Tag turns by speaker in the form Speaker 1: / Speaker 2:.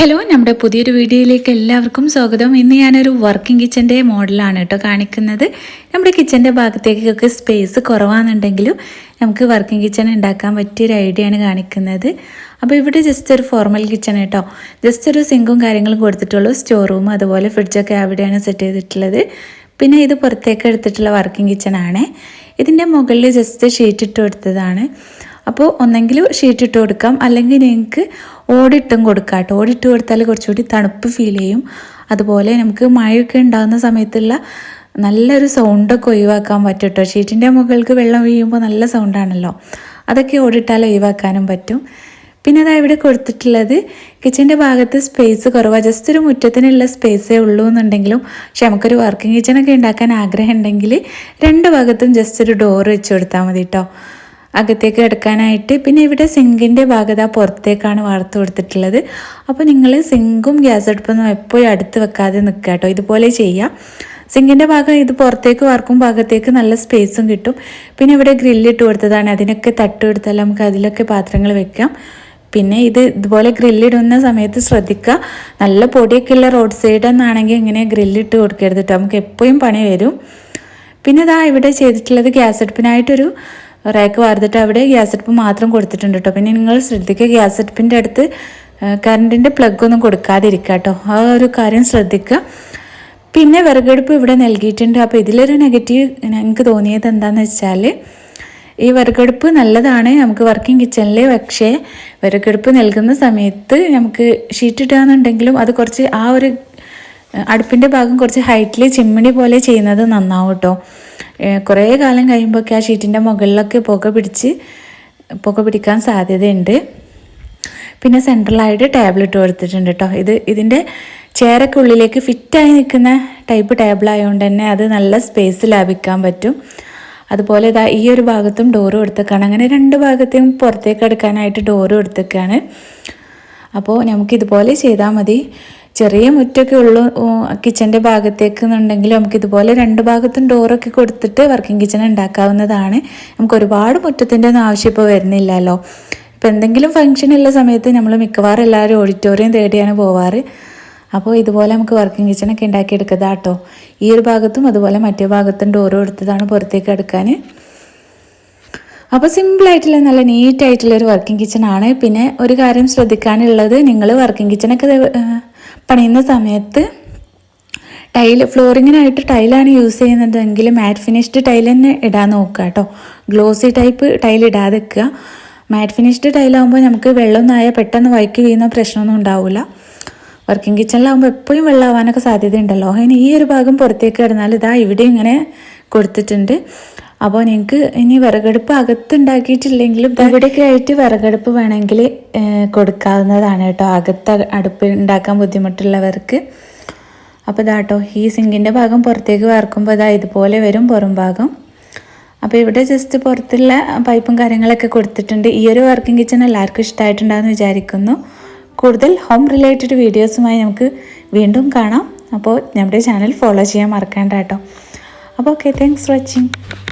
Speaker 1: hello നമ്മുടെ പുതിയൊരു വീഡിയോയിലേക്ക് എല്ലാവർക്കും സ്വാഗതം ഇന്ന് ഞാനൊരു വർക്കിംഗ് കിച്ചൻ്റെ മോഡലാണ് കേട്ടോ കാണിക്കുന്നത് നമ്മുടെ കിച്ചൻ്റെ ഭാഗത്തേക്കൊക്കെ സ്പേസ് കുറവാണെന്നുണ്ടെങ്കിലും നമുക്ക് വർക്കിംഗ് കിച്ചൺ ഉണ്ടാക്കാൻ പറ്റിയൊരു ഐഡിയ ആണ് കാണിക്കുന്നത് അപ്പോൾ ഇവിടെ ജസ്റ്റ് ഒരു ഫോർമൽ കിച്ചൺ കേട്ടോ ജസ്റ്റ് ഒരു സിങ്കും കാര്യങ്ങളും കൊടുത്തിട്ടുള്ളൂ സ്റ്റോർ റൂം അതുപോലെ ഫ്രിഡ്ജൊക്കെ അവിടെയാണ് സെറ്റ് ചെയ്തിട്ടുള്ളത് പിന്നെ ഇത് പുറത്തേക്ക് എടുത്തിട്ടുള്ള വർക്കിംഗ് കിച്ചൺ ആണ് ഇതിൻ്റെ മുകളിൽ ജസ്റ്റ് ഷീറ്റ് ഇട്ട് കൊടുത്തതാണ് അപ്പോൾ ഒന്നെങ്കിൽ ഷീറ്റ് ഇട്ട് കൊടുക്കാം അല്ലെങ്കിൽ നിങ്ങൾക്ക് ഓടിട്ടും കൊടുക്കാം കേട്ടോ ഓടിട്ട് കൊടുത്താൽ കുറച്ചുകൂടി തണുപ്പ് ഫീൽ ചെയ്യും അതുപോലെ നമുക്ക് മഴയൊക്കെ ഉണ്ടാകുന്ന സമയത്തുള്ള നല്ലൊരു സൗണ്ടൊക്കെ ഒഴിവാക്കാൻ പറ്റും കേട്ടോ ഷീറ്റിൻ്റെ മുകൾക്ക് വെള്ളം വീഴുമ്പോൾ നല്ല സൗണ്ടാണല്ലോ അതൊക്കെ ഓടിട്ടാൽ ഒഴിവാക്കാനും പറ്റും പിന്നെ അതാ ഇവിടെ കൊടുത്തിട്ടുള്ളത് കിച്ചൻ്റെ ഭാഗത്ത് സ്പേസ് കുറവാണ് ജസ്റ്റ് ഒരു മുറ്റത്തിനുള്ള സ്പേസേ ഉള്ളൂ എന്നുണ്ടെങ്കിലും പക്ഷെ നമുക്കൊരു വർക്കിംഗ് ഒക്കെ ഉണ്ടാക്കാൻ ആഗ്രഹം ഉണ്ടെങ്കിൽ രണ്ട് ഭാഗത്തും ജസ്റ്റ് ഒരു ഡോറ് വെച്ച് കൊടുത്താൽ മതി കേട്ടോ അകത്തേക്ക് എടുക്കാനായിട്ട് പിന്നെ ഇവിടെ സിങ്കിൻ്റെ ഭാഗത പുറത്തേക്കാണ് വാർത്ത് കൊടുത്തിട്ടുള്ളത് അപ്പോൾ നിങ്ങൾ സിങ്കും ഗ്യാസ് അടുപ്പൊന്നും എപ്പോഴും അടുത്ത് വെക്കാതെ നിൽക്കുക കേട്ടോ ഇതുപോലെ ചെയ്യാം സിങ്കിൻ്റെ ഭാഗം ഇത് പുറത്തേക്ക് വാർക്കും ഭാഗത്തേക്ക് നല്ല സ്പേസും കിട്ടും പിന്നെ ഇവിടെ ഗ്രില്ലിട്ട് കൊടുത്തതാണ് അതിനൊക്കെ തട്ട് കൊടുത്താൽ നമുക്ക് അതിലൊക്കെ പാത്രങ്ങൾ വെക്കാം പിന്നെ ഇത് ഇതുപോലെ ഗ്രില്ലിടുന്ന സമയത്ത് ശ്രദ്ധിക്കുക നല്ല പൊടിയൊക്കെ ഉള്ള റോഡ് സൈഡ് എന്നാണെങ്കിൽ ഇങ്ങനെ ഗ്രില്ലിട്ട് കൊടുക്കരുത് കേട്ടോ നമുക്ക് എപ്പോഴും പണി വരും പിന്നെ ഇതാ ഇവിടെ ചെയ്തിട്ടുള്ളത് ഗ്യാസ് അടുപ്പിനായിട്ടൊരു റാക്ക് വാർത്തിട്ട് അവിടെ ഗ്യാസ് അടുപ്പ് മാത്രം കൊടുത്തിട്ടുണ്ട് കേട്ടോ പിന്നെ നിങ്ങൾ ശ്രദ്ധിക്കുക ഗ്യാസ് അടുപ്പിൻ്റെ അടുത്ത് കറണ്ടിൻ്റെ പ്ലഗ് ഒന്നും കൊടുക്കാതിരിക്കുക കേട്ടോ ആ ഒരു കാര്യം ശ്രദ്ധിക്കുക പിന്നെ വിറകടുപ്പ് ഇവിടെ നൽകിയിട്ടുണ്ട് അപ്പോൾ ഇതിലൊരു നെഗറ്റീവ് എനിക്ക് തോന്നിയത് എന്താണെന്ന് വെച്ചാൽ ഈ വിറകടുപ്പ് നല്ലതാണ് നമുക്ക് വർക്കിംഗ് കിച്ചണിൽ പക്ഷേ വിറകടുപ്പ് നൽകുന്ന സമയത്ത് നമുക്ക് ഷീറ്റ് ഇട്ടാന്നുണ്ടെങ്കിലും അത് കുറച്ച് ആ ഒരു അടുപ്പിൻ്റെ ഭാഗം കുറച്ച് ഹൈറ്റിൽ ചിമ്മിണി പോലെ ചെയ്യുന്നത് നന്നാവും കേട്ടോ കുറേ കാലം കഴിയുമ്പോഴൊക്കെ ആ ഷീറ്റിൻ്റെ മുകളിലൊക്കെ പുക പിടിച്ച് പുക പിടിക്കാൻ സാധ്യതയുണ്ട് പിന്നെ സെൻട്രലായിട്ട് ടേബിൾ ഇട്ട് കൊടുത്തിട്ടുണ്ട് കേട്ടോ ഇത് ഇതിൻ്റെ ചേരൊക്കെ ഉള്ളിലേക്ക് ഫിറ്റായി നിൽക്കുന്ന ടൈപ്പ് ടേബിൾ ആയതുകൊണ്ട് തന്നെ അത് നല്ല സ്പേസ് ലാഭിക്കാൻ പറ്റും അതുപോലെ ഇതാ ഈ ഒരു ഭാഗത്തും ഡോറ് കൊടുത്തേക്കാണ് അങ്ങനെ രണ്ട് ഭാഗത്തെയും പുറത്തേക്ക് എടുക്കാനായിട്ട് ഡോറ് കൊടുത്തേക്കാണ് അപ്പോൾ നമുക്കിതുപോലെ ചെയ്താൽ മതി ചെറിയ മുറ്റൊക്കെ ഉള്ളു കിച്ചൻ്റെ ഭാഗത്തേക്ക് എന്നുണ്ടെങ്കിൽ നമുക്ക് ഇതുപോലെ രണ്ട് ഭാഗത്തും ഡോറൊക്കെ കൊടുത്തിട്ട് വർക്കിംഗ് കിച്ചൺ ഉണ്ടാക്കാവുന്നതാണ് നമുക്ക് ഒരുപാട് മുറ്റത്തിൻ്റെ ഒന്നും ആവശ്യം ഇപ്പോൾ വരുന്നില്ലല്ലോ ഇപ്പം എന്തെങ്കിലും ഫംഗ്ഷൻ ഉള്ള സമയത്ത് നമ്മൾ മിക്കവാറും എല്ലാവരും ഓഡിറ്റോറിയം തേടിയാണ് പോവാറ് അപ്പോൾ ഇതുപോലെ നമുക്ക് വർക്കിംഗ് കിച്ചണൊക്കെ ഉണ്ടാക്കിയെടുക്കുക കേട്ടോ ഈ ഒരു ഭാഗത്തും അതുപോലെ മറ്റേ ഭാഗത്തും ഡോറ് കൊടുത്തതാണ് പുറത്തേക്ക് എടുക്കാൻ അപ്പോൾ സിമ്പിളായിട്ടുള്ള നല്ല നീറ്റായിട്ടുള്ളൊരു വർക്കിംഗ് ആണ് പിന്നെ ഒരു കാര്യം ശ്രദ്ധിക്കാനുള്ളത് നിങ്ങൾ വർക്കിംഗ് കിച്ചണൊക്കെ പണിയുന്ന സമയത്ത് ടൈൽ ഫ്ലോറിങ്ങിനായിട്ട് ടൈലാണ് യൂസ് ചെയ്യുന്നതെങ്കിൽ മാറ്റ് ഫിനിഷ്ഡ് ടൈൽ തന്നെ ഇടാൻ നോക്കുക കേട്ടോ ഗ്ലോസി ടൈപ്പ് ടൈൽ ഇടാതെ വെക്കുക മാറ്റ് ഫിനിഷ്ഡ് ടൈലാകുമ്പോൾ നമുക്ക് വെള്ളം നായാൽ പെട്ടെന്ന് വൈക്ക് വീഴുന്ന പ്രശ്നമൊന്നും ഉണ്ടാവില്ല വർക്കിംഗ് കിച്ചണിലാകുമ്പോൾ എപ്പോഴും വെള്ളമാവാനൊക്കെ സാധ്യതയുണ്ടല്ലോ അതിന് ഈ ഒരു ഭാഗം പുറത്തേക്ക് കിടന്നാൽ ഇതാ ഇവിടെ ഇങ്ങനെ കൊടുത്തിട്ടുണ്ട് അപ്പോൾ നിങ്ങൾക്ക് ഇനി വിറകടുപ്പ് അകത്തുണ്ടാക്കിയിട്ടില്ലെങ്കിലും ഇവിടെയൊക്കെ ആയിട്ട് വിറകടുപ്പ് വേണമെങ്കിൽ കൊടുക്കാവുന്നതാണ് കേട്ടോ അകത്ത് അടുപ്പ് ഉണ്ടാക്കാൻ ബുദ്ധിമുട്ടുള്ളവർക്ക് അപ്പോൾ ഇതാട്ടോ ഈ സിങ്കിൻ്റെ ഭാഗം പുറത്തേക്ക് വറക്കുമ്പോൾ ഇതാ ഇതുപോലെ വരും പുറം ഭാഗം അപ്പോൾ ഇവിടെ ജസ്റ്റ് പുറത്തുള്ള പൈപ്പും കാര്യങ്ങളൊക്കെ കൊടുത്തിട്ടുണ്ട് ഈ ഒരു വർക്കിംഗ് കിച്ചൺ എല്ലാവർക്കും ഇഷ്ടമായിട്ടുണ്ടാകുന്ന വിചാരിക്കുന്നു കൂടുതൽ ഹോം റിലേറ്റഡ് വീഡിയോസുമായി നമുക്ക് വീണ്ടും കാണാം അപ്പോൾ നമ്മുടെ ചാനൽ ഫോളോ ചെയ്യാൻ മറക്കണ്ട കേട്ടോ അപ്പോൾ ഓക്കെ താങ്ക്സ് ഫോർ വാച്ചിങ്